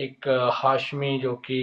ਇੱਕ ਹਾਸ਼ਮੀ ਜੋ ਕਿ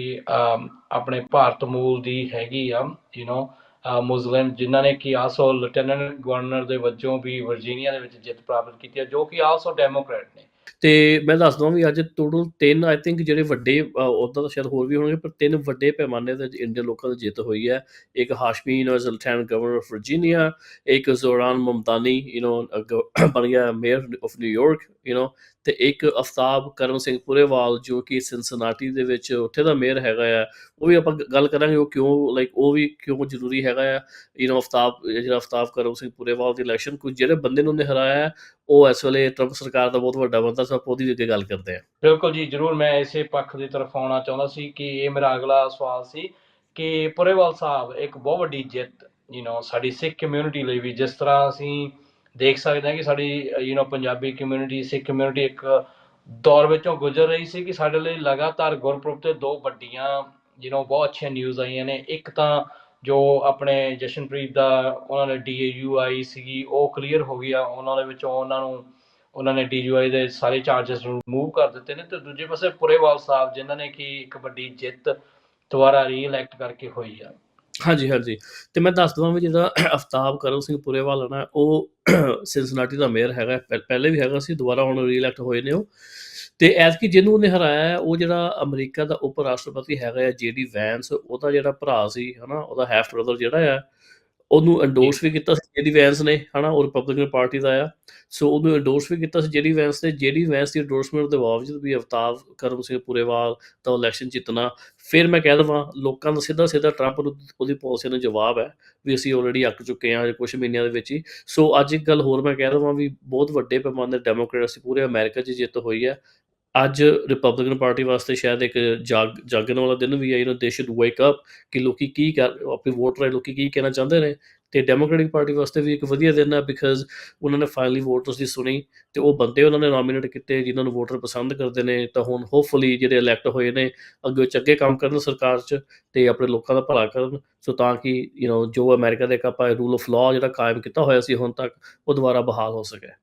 ਆਪਣੇ ਭਾਰਤ ਮੂਲ ਦੀ ਹੈਗੀ ਆ ਯੂ نو ਮੁਸਲਿਮ, ਜਿਨ੍ਹਾਂ ਨੇ ਕਿ ਆਲਸੋ ਲੈਫਟੀਨੈਂਟ ਗਵਰਨਰ ਦੇ ਵਜੋਂ ਵੀ ਵਰਜੀਨੀਆ ਦੇ ਵਿੱਚ ਜਿੱਤ ਪ੍ਰਾਪਤ ਕੀਤੀ ਹੈ ਜੋ ਕਿ ਆਲਸੋ ਡੈਮੋਕ੍ਰੈਟ ਨੇ। ਤੇ ਮੈਂ ਦੱਸ ਦਵਾਂ ਵੀ ਅੱਜ ਟੋਟਲ ਤਿੰਨ ਆਈ ਥਿੰਕ ਜਿਹੜੇ ਵੱਡੇ ਉਦਾਂ ਤਾਂ ਸ਼ਾਇਦ ਹੋਰ ਵੀ ਹੋਣਗੇ ਪਰ ਤਿੰਨ ਵੱਡੇ ਪੈਮਾਨੇ ਤੇ ਇੰਡੀਅਨ ਲੋਕਾਂ ਦੀ ਜਿੱਤ ਹੋਈ ਹੈ ਇੱਕ Hashmi you know as lieutenant governor of Virginia ਇੱਕ ਜ਼ੋਰਾਨ ਮਮਤਾਨੀ ਯੂ نو ਬਣ ਗਿਆ mayor of New York you know ਤੇ ਇੱਕ ਅਫਤਾਬ ਕਰਮ ਸਿੰਘ ਪੁਰੇਵਾਲ ਜੋ ਕਿ ਸਿਨਸਨਾਟੀ ਦੇ ਵਿੱਚ ਉੱਥੇ ਦਾ ਮੇਅਰ ਹੈਗਾ ਆ ਉਹ ਵੀ ਆਪਾਂ ਗ- ਗੱਲ ਕਰਾਂਗੇ ਉਹ ਕਿਉਂ ਲਾਈਕ ਉਹ ਵੀ ਕਿਉਂ ਜ਼ਰੂਰੀ ਹੈਗਾ ਆ ਯੂ نو ਅਫਤਾਬ ਜਿਹੜਾ ਅਫਤਾਬ ਕਰਮ ਸਿੰਘ ਪੁਰੇਵਾਲ ਦੀ ਇਲੈਕਸ਼ਨ ਕੁਝ ਜਿਹੜੇ ਬੰਦੇ ਨੂੰ ਉਹਨੇ ਹਰਾਇਆ ਹੈ, ਉਹ ਇਸ ਵੇਲੇ ਟਰੰਪ ਸਰਕਾਰ ਦਾ ਬਹੁਤ ਵੱਡਾ ਬੰਦਾ ਸੋ ਆਪਾਂ ਉਹਦੀ ਅੱਗੇ ਗੱਲ ਕਰਦੇ ਹਾਂ ਬਿਲਕੁਲ ਜੀ ਜਰੂਰ ਮੈਂ ਇਸੇ ਪੱਖ ਦੀ ਤਰਫ ਆਉਣਾ ਚਾਹੁੰਦਾ ਸੀ ਕਿ ਇਹ ਮੇਰਾ ਅਗਲਾ ਸਵਾਲ ਸੀ ਕਿ ਪੁਰੇਵਾਲ ਸਾਹਿਬ ਇੱਕ ਬਹੁਤ ਵੱਡੀ ਜਿੱਤ ਯੂ نو ਸਾਡੀ ਸਿੱਖ ਕਮਿਊਨਿਟੀ ਲਈ ਵੀ ਜਿਸ ਤਰ੍ਹਾਂ ਅਸੀਂ ਦੇਖ ਸਕਦੇ ਹਾਂ ਕਿ ਸਾਡੀ you know Punjabi community Sikh community ਇੱਕ ਦੌਰ ਵਿੱਚੋਂ ਗੁਜ਼ਰ ਰਹੀ ਸੀ ਕਿ ਸਾਡੇ ਲਈ ਲਗਾਤਾਰ ਗੁਰਪੁਰਬ ਤੇ ਦੋ ਵੱਡੀਆਂ ਯੂ نو ਬਹੁਤ ਅੱਛੀਆਂ ਨਿਊਜ਼ ਆਈਆਂ ਨੇ ਇੱਕ ਤਾਂ ਜੋ ਆਪਣੇ ਜਸ਼ਨਪ੍ਰੀਤ ਦਾ ਉਹਨਾਂ ਨੇ ਡੀਏਯੂ ਆਈ ਸੀਗੀ, ਉਹ ਕਲੀਅਰ ਹੋ ਗਈ ਆ, ਉਹਨਾਂ ਦੇ ਵਿੱਚੋਂ ਉਹਨਾਂ ਨੂੰ, ਉਹਨਾਂ ਨੇ ਡੀਯੂਆਈ ਦੇ ਸਾਰੇ ਚਾਰजेस ਰਿਮੂਵ ਕਰ ਦਿੱਤੇ ਨੇ ਤੇ ਦੂਜੇ ਪਾਸੇ ਪੁਰੇਵਾਲ ਸਾਹਿਬ, ਜਿਨ੍ਹਾਂ ਨੇ ਕਿ ਇੱਕ ਵੱਡੀ ਜਿੱਤ ਦੁਬਾਰਾ ਰੀਇਲੈਕਟ ਕਰਕੇ ਹੋਈ ਆ। ਹਾਂਜੀ ਹਾਂਜੀ। ਤੇ ਮੈਂ ਦੱਸ ਦਵਾਂ ਵੀ ਜਿਹੜਾ ਅਫਤਾਬ ਕਰਮ ਸਿੰਘ ਪੁਰੇਵਾਲ ਹੈ ਨਾ, ਉਹ ਸਿਨਸਨਾਟੀ ਦਾ ਮੇਅਰ ਹੈਗਾ ਪਹਿਲੇ ਵੀ ਹੈਗਾ ਸੀ, ਦੁਬਾਰਾ ਹੁਣ ਰੀਇਲੈਕਟ ਹੋਏ ਨੇ ਉਹ। ਤੇ ਐਤਕੀ ਜਿਹਨੂੰ ਉਹਨੇ ਹਰਾਇਆ ਉਹ ਜਿਹੜਾ ਅਮਰੀਕਾ ਦਾ ਉਪ ਰਾਸ਼ਟਰਪਤੀ ਹੈਗਾ ਹੈ ਜੀਡੀ ਵੈਂਸ ਉਹਦਾ ਜਿਹੜਾ ਭਰਾ ਸੀ, ਹਨਾ, ਉਹਦਾ ਹਾਫ ਬ੍ਰਦਰ ਜਿਹੜਾ ਆ ਉਹਨੂੰ ਐਂਡੋਰਸ ਵੀ ਕੀਤਾ ਸੀ ਜੀਡੀ ਵੈਂਸ ਨੇ ਹਨਾ ਉਹ ਰਿਪਬਲਿਕਨ ਪਾਰਟੀ ਦਾ ਆ ਸੋ ਉਹਨੂੰ ਐਂਡੋਰਸ ਵੀ ਕੀਤਾ ਸੀ ਜੀਡੀ ਵੈਂਸ ਨੇ। ਜੀਡੀ ਵੈਂਸ ਦੀ ਐਂਡੋਰਸਮੈਂਟ ਦੇ ਬਾਵਜੂਦ ਵੀ ਅਵਤਾਰ ਕਰਮ ਸਿੰਘ ਪੁਰੇਵਾਲ ਦਾ ਇਲੈਕਸ਼ਨ ਜਿੱਤਣਾ। ਫਿਰ ਮੈਂ ਕਹਿ ਦਵਾਂ ਲੋਕਾਂ ਦਾ ਸਿੱਧਾ ਸਿੱਧਾ ਟਰੰਪ ਨੂੰ ਉਹਦੀ ਪਾਲਿਸੀ ਨੂੰ ਜਵਾਬ ਹੈ ਵੀ ਅਸੀਂ ਆਲਰੇਡੀ ਅੱਕ ਚੁੱਕੇ ਹਾਂ ਕੁਝ ਮਹੀਨਿਆਂ ਦੇ ਵਿੱਚ ਹੀ। ਸੋ ਅੱਜ ਇੱਕ ਗੱਲ ਹੋਰ ਮੈਂ ਕਹਿ ਦਵਾਂ ਵੀ ਬਹੁਤ ਵੱਡੇ ਪੈਮਾਨੇ ਡੈਮੋਕ੍ਰੇਸੀ ਪੂਰੇ ਅਮਰੀਕਾ 'ਚ ਜਿੱਤ ਹੋਈ ਹੈ। ਅੱਜ ਰਿਪਬਲਿਕਨ ਪਾਰਟੀ ਵਾਸਤੇ ਸ਼ਾਇਦ ਇੱਕ ਜਾਗ ਜਾਗਣ ਵਾਲਾ ਦਿਨ ਵੀ ਹੈ ਯੂ نو ਦੇ ਸ਼ੁੱਡ ਵੇਕ ਅਪ ਕਿ ਲੋਕੀ ਕੀ ਕਰ ਆਪਣੀ ਵੋਟ ਰਾਈ ਲੋਕੀ ਕੀ ਕਹਿਣਾ ਚਾਹੁੰਦੇ ਨੇ ਤੇ ਡੈਮੋਕ੍ਰੈਟਿਕ ਪਾਰਟੀ ਵਾਸਤੇ ਵੀ ਇੱਕ ਵਧੀਆ ਦਿਨ ਹੈ ਬਿਕਾਜ਼ ਉਹਨਾਂ ਨੇ ਫਾਈਨਲੀ ਵੋਟਰਸ ਦੀ ਸੁਣੀ ਤੇ ਉਹ ਬੰਦੇ ਉਹਨਾਂ ਨੇ ਨੋਮੀਨੇਟ ਕੀਤੇ ਜਿਨ੍ਹਾਂ ਨੂੰ ਵੋਟਰ ਪਸੰਦ ਕਰਦੇ ਨੇ ਤਾਂ ਹੁਣ ਹੋਪਫੁਲੀ ਜਿਹੜੇ ਇਲੈਕਟ ਹੋਏ ਨੇ ਅੱਗੇ ਚੰਗੇ ਕੰਮ ਕਰਨ ਸਰਕਾਰ 'ਚ ਤੇ ਆਪਣੇ ਲੋਕਾਂ ਦਾ ਭਲਾ ਕਰਨ ਸੋ ਤਾਂ ਕਿ ਯੂ نو ਜੋ ਅਮਰੀਕਾ ਦੇ ਇੱਕ ਆਪਾਂ ਰੂਲ ਆਫ ਲਾਅ ਜਿਹੜਾ ਕਾਇਮ ਕੀਤਾ ਹੋਇਆ ਸੀ ਹੁਣ ਤੱਕ ਉਹ ਦੁਬਾਰਾ ਬਹਾਲ ਹੋ ਸਕੇ